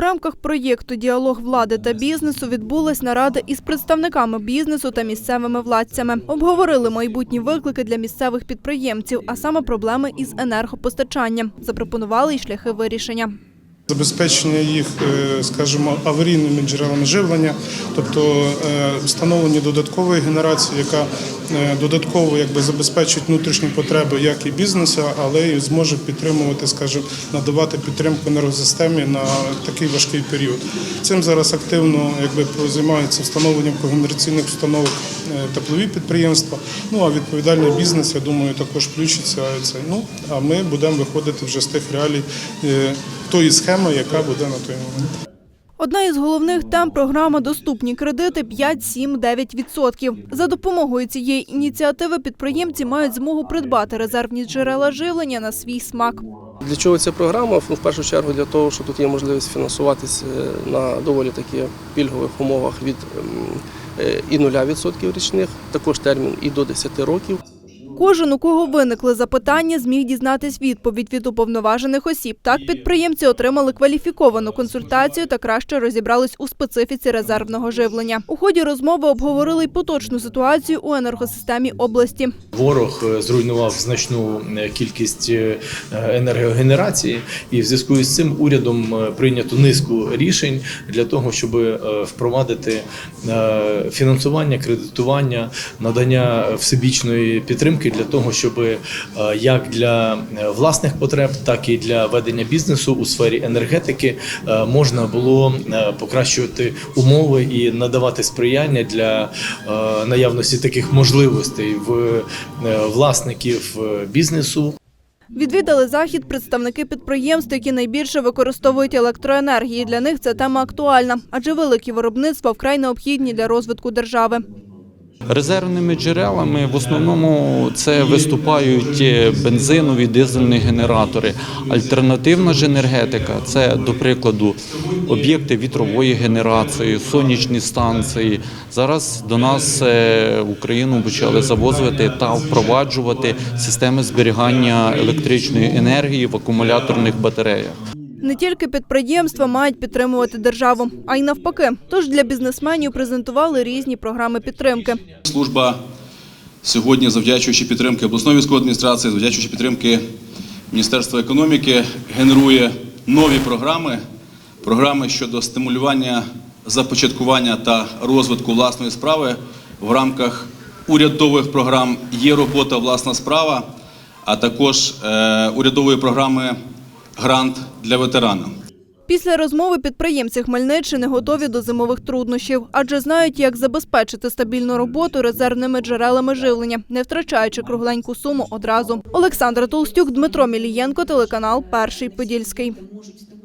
Рамках проєкту Діалог влади та бізнесу відбулась нарада із представниками бізнесу та місцевими владцями. Обговорили майбутні виклики для місцевих підприємців, а саме проблеми із енергопостачанням. Запропонували й шляхи вирішення. Забезпечення їх, е, скажімо, аварійними джерелами живлення, тобто е, встановлення додаткової генерації, яка е, додатково якби забезпечить внутрішні потреби як і бізнесу, але й зможе підтримувати, скажімо, надавати підтримку енергосистемі на такий важкий період. Цим зараз активно якби займаються встановленням когенераційних установок теплові підприємства. Ну а відповідальний бізнес, я думаю, також включиться. Ну а ми будемо виходити вже з тих реалій тої схеми, яка буде на той момент. Одна із головних тем програма Доступні кредити 5, 7, 9%. За допомогою цієї ініціативи підприємці мають змогу придбати резервні джерела живлення на свій смак. Для чого ця програма? Ну, в першу чергу для того, що тут є можливість фінансуватися на доволі таки пільгових умовах від ем, е, і 0% річних, також термін і до 10 років. Кожен, у кого виникли запитання, зміг дізнатись відповідь від уповноважених осіб. Так підприємці отримали кваліфіковану консультацію та краще розібрались у специфіці резервного живлення. У ході розмови обговорили й поточну ситуацію у енергосистемі області. Ворог е, зруйнував значну е, кількість е, енергогенерації, і в зв'язку з цим урядом прийнято низку рішень для того, щоб впровадити фінансування, кредитування, надання всебічної підтримки для того, щоб е, як для е, власних потреб, так і для ведення бізнесу у сфері енергетики е, можна було покращувати умови і надавати сприяння для наявності таких можливостей в власників бізнесу. Відвідали захід представники підприємств, які найбільше використовують електроенергії. Для них ця тема актуальна, адже великі виробництва вкрай необхідні для розвитку держави. Резервними джерелами в основному це виступають е, бензинові дизельні генератори. Альтернативна ж енергетика це, до прикладу, об'єкти вітрової генерації, сонячні станції. Зараз до нас е, в Україну почали завозити та впроваджувати системи зберігання електричної енергії в акумуляторних батареях. Не тільки підприємства мають підтримувати державу, а й навпаки. Тож для бізнесменів презентували різні програми підтримки. Служба сьогодні, завдячуючи підтримки обласної військової адміністрації, завдячуючи підтримки Міністерства економіки, генерує нові програми, програми щодо стимулювання започаткування та розвитку власної справи в рамках урядових програм Є робота, власна справа, а також е, урядової програми Грант для ветерана. Після розмови підприємці Хмельниччини готові до зимових труднощів, адже знають, як забезпечити стабільну роботу резервними джерелами живлення, не втрачаючи кругленьку суму одразу. Олександра Толстюк, Дмитро Мілієнко, телеканал Перший Подільський.